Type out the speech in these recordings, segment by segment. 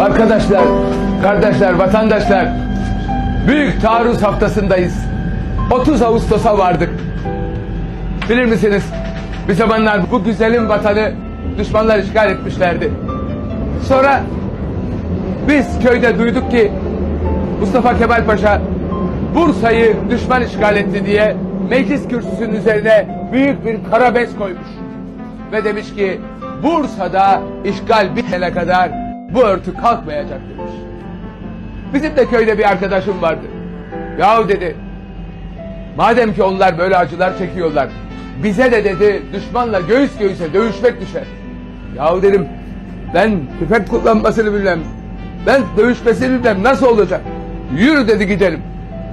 Arkadaşlar, kardeşler, vatandaşlar, büyük taarruz haftasındayız. 30 Ağustos'a vardık. Bilir misiniz? Bir zamanlar bu güzelim vatanı düşmanlar işgal etmişlerdi. Sonra biz köyde duyduk ki Mustafa Kemal Paşa Bursa'yı düşman işgal etti diye meclis kürsüsünün üzerine büyük bir kara bez koymuş. Ve demiş ki Bursa'da işgal bitene kadar bu örtü kalkmayacak demiş. Bizim de köyde bir arkadaşım vardı. Yahu dedi madem ki onlar böyle acılar çekiyorlar bize de dedi düşmanla göğüs göğüse dövüşmek düşer. Yahu dedim ben tüfek kullanmasını bilmem. Ben dövüşmesini bilmem nasıl olacak? Yürü dedi gidelim.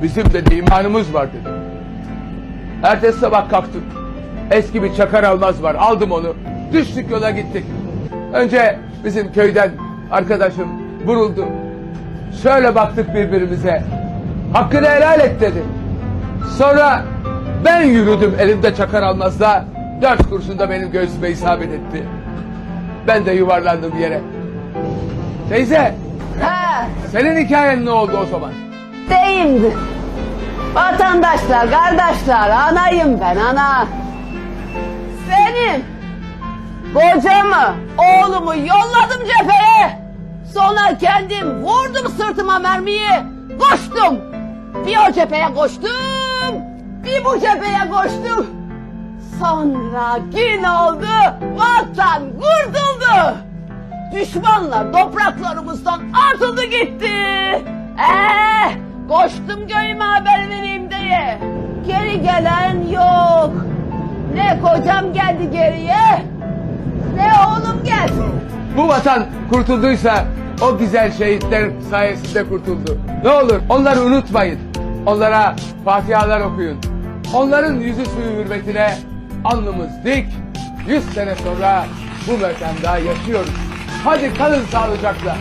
Bizim dedi imanımız var dedi. Ertesi sabah kalktık. Eski bir çakar almaz var. Aldım onu. Düştük yola gittik. Önce bizim köyden arkadaşım vuruldu. Şöyle baktık birbirimize. Hakkını helal et dedi. Sonra ben yürüdüm elimde çakar almazda. Dört kurşun da benim göğsüme isabet etti. Ben de yuvarlandım yere. Teyze Ha, senin hikayen ne oldu o zaman? değildi. Vatandaşlar, kardeşler, anayım ben, ana. Senin kocamı, oğlumu yolladım cepheye. Sonra kendim vurdum sırtıma mermiyi, koştum. Bir o cepheye koştum, bir bu cepheye koştum. Sonra gün oldu, vatan kurtuldu. Düşmanlar topraklarımızdan atıldı gitti. Ee, koştum köyüme haber vereyim diye. Geri gelen yok. Ne kocam geldi geriye, ne oğlum geldi. Bu vatan kurtulduysa o güzel şehitler sayesinde kurtuldu. Ne olur onları unutmayın. Onlara fatihalar okuyun. Onların yüzü suyu hürmetine alnımız dik. Yüz sene sonra bu mekanda yaşıyoruz. Hadi kalın sağlıcakla.